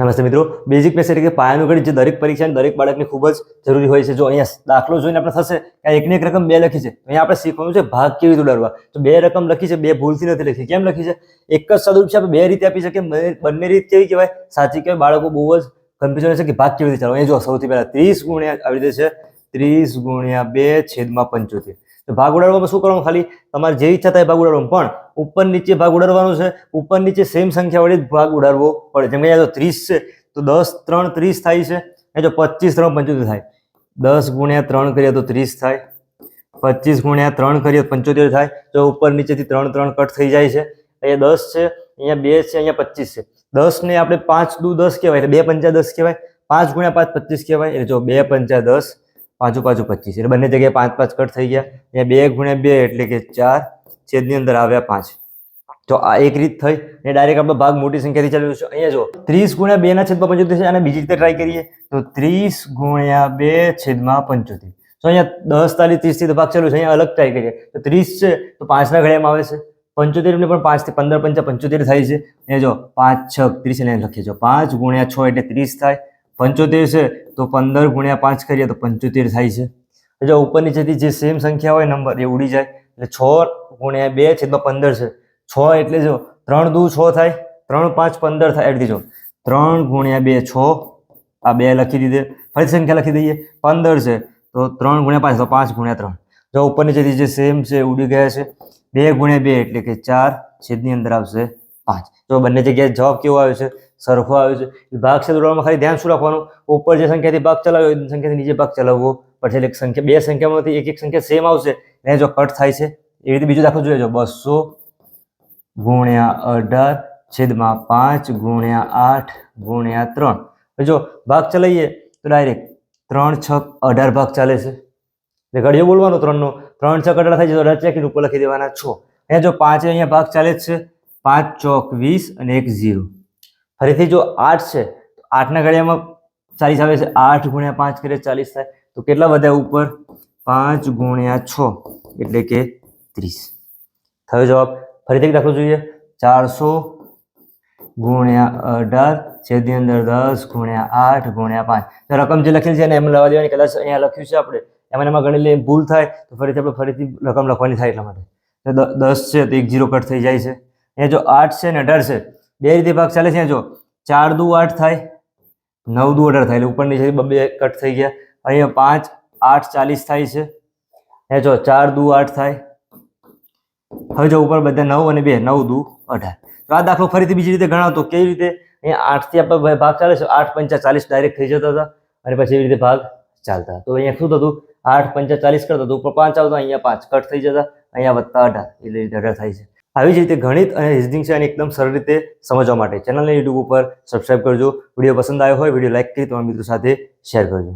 નમસ્તે મિત્રો. બેઝિક એટલે કે પાયાનું ગણિત જે દરેક પરીક્ષા દરેક બાળકને ખૂબ જ જરૂરી હોય છે. જો અહીંયા દાખલો જોઈને આપણે થશે કે એકની એક રકમ બે લખી છે. અહીંયા આપણે શીખવાનું છે ભાગ કેવી રીતે ઉડાડવા. તો બે રકમ લખી છે, બે ભૂલથી નથી લખી. કેમ લખી છે? એક જ સદરૂપ છે, આપણે બે રીતે આપી શકીએ. બંને રીત કેવી કહેવાય? સાચી કહેવાય. બાળકો બહુ જ કન્ફ્યુઝન છે કે ભાગ કેવી રીતે ચાલો અહીંયા જો સૌથી પહેલા ત્રીસ ગુણ્યા આવી રીતે છે. ત્રીસ ગુણ્યા બે છેદમાં પંચોતેર. તો ભાગ ઉડાડવામાં શું કરવાનું ખાલી? તમારે જે ઈચ્છા થાય ભાગ ઉડાડવાનું. પણ ઉપર નીચે ભાગ ઉડાડવાનો છે. ઉપર નીચે સેમ સંખ્યા વડે ભાગ ઉડાડવો પડે. જેમ કે અહીંયા જો ત્રીસ છે, તો દસ, ત્રણ, ત્રીસ થાય છે. એ જો પચીસ, ત્રણ, પંચોતેર થાય. દસ ગુણ્યા ત્રણ કરીએ તો ત્રીસ થાય. પચીસ ગુણ્યા ત્રણ કરીએ તો પંચોતેર થાય. જો ઉપર નીચેથી ત્રણ ત્રણ કટ થઈ જાય છે. અહીંયા દસ છે, અહીંયા બે છે, અહીંયા પચીસ છે. દસને આપણે પાંચ દુ દસ કહેવાય, એટલે બે પંચા દસ કહેવાય. પાંચ ગુણ્યા પાંચ પચીસ કહેવાય, એટલે જો બે પંચા દસ, પાંચું પાછું પચીસ. એટલે બંને જગ્યાએ પાંચ પાંચ કટ થઈ ગયા. અહીંયા બે ગુણ્યા બે એટલે કે ચાર. છેદની અંદર આવ્યા પાંચ. તો આ એક રીત થઈ અને ડાયરેક્ટ આપણે ભાગ મોટી સંખ્યાથી ચાલુ છે અહીંયા જો ત્રીસ ગુણ્યા બે ના છેદમાં પંચોતેર છે અને બીજી રીતે ટ્રાય કરીએ તો ત્રીસ ગુણ્યા બે છેદમાં પંચોતેર. તો અહીંયા દસ તાલીસ ત્રીસથી તો ભાગ ચાલુ છે, અહીંયા અલગ ટ્રાય કરીએ. તો ત્રીસ છે, તો પાંચના ઘડિયામાં આવે છે. પંચોતેર ને પણ પાંચથી પંદર પંચા પંચોતેર થાય છે. અહીંયા જો પાંચ, છ, ત્રીસ એને લખીએ છો પાંચ ગુણ્યા છ એટલે ત્રીસ થાય. પંચોતેર છે, તો પંદર ગુણ્યા પાંચ કરીએ તો પંચોતેર થાય છે. જો ઉપર નીચેથી જે સેમ સંખ્યા હોય નંબર એ ઉડી જાય. એટલે છ ગુણ્યા બે છેદમાં પંદર છે. છ એટલે જો ત્રણ દુ છ થાય, ત્રણ પાંચ પંદર થાય એટલે જો ત્રણ ગુણ્યા બે છ, આ બે લખી દીધે. ફરી સંખ્યા લખી દઈએ. પંદર છે તો ત્રણ ગુણ્યા પાંચ, તો પાંચ ગુણ્યા ત્રણ. જો ઉપર નીચેથી જે સેમ છે ઉડી ગયા છે. બે ગુણ્યા બે એટલે કે ચાર છેદની અંદર આવશે પાંચ. જો બંને જગ્યાએ જવાબ કેવો આવ્યો છે? સરખો આવ્યો છે. ભાગ છે દોડવામાં ખાલી ધ્યાન શું રાખવાનું? ઉપર જે સંખ્યાથી ભાગ ચલાવ્યો, એ સંખ્યાથી નીચે ભાગ ચલાવવો. એટલે એક સંખ્યા, બે સંખ્યામાંથી એક એક સંખ્યા સેમ આવશે. એને જો કટ થાય છે એ રીતે બીજો દાખલો જોઈએ. જો બસો ગુણ્યા અઢાર છેદમાં પાંચ ગુણ્યા આઠ ગુણ્યા ત્રણ. જો ભાગ ચલાવીએ, તો ડાયરેક્ટ ત્રણ છક અઢાર ભાગ ચાલે છે. એટલે ઘડીઓ બોલવાનો ત્રણનો. ત્રણ છક અઢાર થાય છે, તો અઢાર ચેકીને ઉપર લખી દેવાના છો. અહીંયા જો પાંચે અહીંયા ભાગ ચાલે છે, પાંચ ચોક વીસ અને એક ઝીરો. ફરીથી જો આઠ છે, તો આઠના ઘડિયામાં ચાલીસ આવે છે. આઠ ગુણ્યા પાંચ કરે ચાલીસ થાય. તો કેટલા વધ્યા ઉપર? પાંચ ગુણ્યા છ, એટલે કે ત્રીસ. થયો જવાબ ફરીથી દાખલો જોઈએ. ચારસો ગુણ્યા અઢાર, છેદની અંદર દસ ગુણ્યા આઠ ગુણ્યા પાંચ. તો રકમ જે લખેલી છે એને એમ લવા દેવાની કદાચ અહીંયા લખ્યું છે આપણે. એમાં એમાં ગણી લઈએ, ભૂલ થાય તો ફરીથી આપણે ફરીથી રકમ લખવાની થાય એટલા માટે. દસ છે તો એક જીરો કટ થઈ જાય છે. અહીંયા જો આઠ છે ને અઢાર છે, બે રીતે ભાગ ચાલે છે. જો ચાર દુ આઠ થાય, નવ દુ અઢાર થાય, એટલે ઉપર નીચે બબે કટ થઈ ગયા. અહીંયા પાંચ, આઠ, ચાલીસ થાય છે. અહીંયા જો, ચાર દુ, આઠ થાય. હવે જો ઉપર બધા નવ અને બે, નવ દુ, અઢાર. તો આ દાખલો ફરીથી બીજી રીતે ગણાવતો, કેવી રીતે? અહીંયા આઠથી આપણે ભાગ ચાલે છે, આઠ પંચા ચાલીસ ડાયરેક્ટ થઈ જતા હતા અને પછી એવી રીતે ભાગ ચાલતા તો અહીંયા શું થતું? આઠ પંચા ચાલીસ કરતા તો ઉપર પાંચ આવતા, અહીંયા પાંચ કટ થઈ જતા, અહીંયા વધતા અઢાર. એટલે રીતે અઢાર થાય છે. આવી જ રીતે ગણિત અને રિઝનિંગ છે અને એકદમ સરળ રીતે સમજવા માટે. ચેનલને યુટ્યુબ ઉપર સબસ્ક્રાઈબ કરજો. વીડિયો પસંદ આવ્યો હોય, વીડિયો લાઇક કરી તમારા મિત્રો સાથે શેર કરજો.